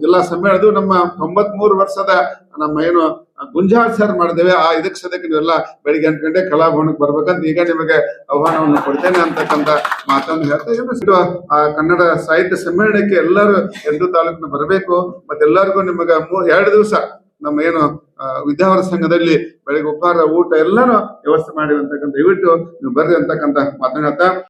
ಜಿಲ್ಲಾ ಸಮ್ಮೇಳನದು ನಮ್ಮ ತೊಂಬತ್ ಮೂರು ವರ್ಷದ ನಮ್ಮ ಏನು ಗುಂಜಾಳ್ ಸರ್ ಮಾಡಿದ್ದೇವೆ. ಆ ಇದಕ್ಕೆ ಸದ್ಯಕ್ಕೆ ನೀವೆಲ್ಲ ಬೆಳಿಗ್ಗೆ ಎಂಟು ಗಂಟೆ ಕಲಾಭವನಕ್ಕೆ ಬರ್ಬೇಕಂತ ಈಗ ನಿಮಗೆ ಆಹ್ವಾನವನ್ನು ಕೊಡ್ತೇನೆ ಅಂತಕ್ಕಂಥ ಮಾತನ್ನು ಹೇಳ್ತಾ ಸಿಟ್ಟು ಆ ಕನ್ನಡ ಸಾಹಿತ್ಯ ಸಮ್ಮೇಳನಕ್ಕೆ ಎಲ್ಲರೂ ಎರಡು ತಾಲೂಕಿನ ಬರಬೇಕು. ಮತ್ತೆಲ್ಲರಿಗೂ ನಿಮಗೆ ಎರಡು ದಿವಸ ನಮ್ಮ ಏನು ವಿದ್ಯಾವರ ಸಂಘದಲ್ಲಿ ಬೆಳಿಗ್ಗೆ ಉಪಹಾರ, ಊಟ ಎಲ್ಲಾನು ವ್ಯವಸ್ಥೆ ಮಾಡಿರ್ತಕ್ಕಂಥ ದಯವಿಟ್ಟು ನೀವು ಬರ್ರಿ ಅಂತಕ್ಕಂಥ ಹೇಳ್ತಾ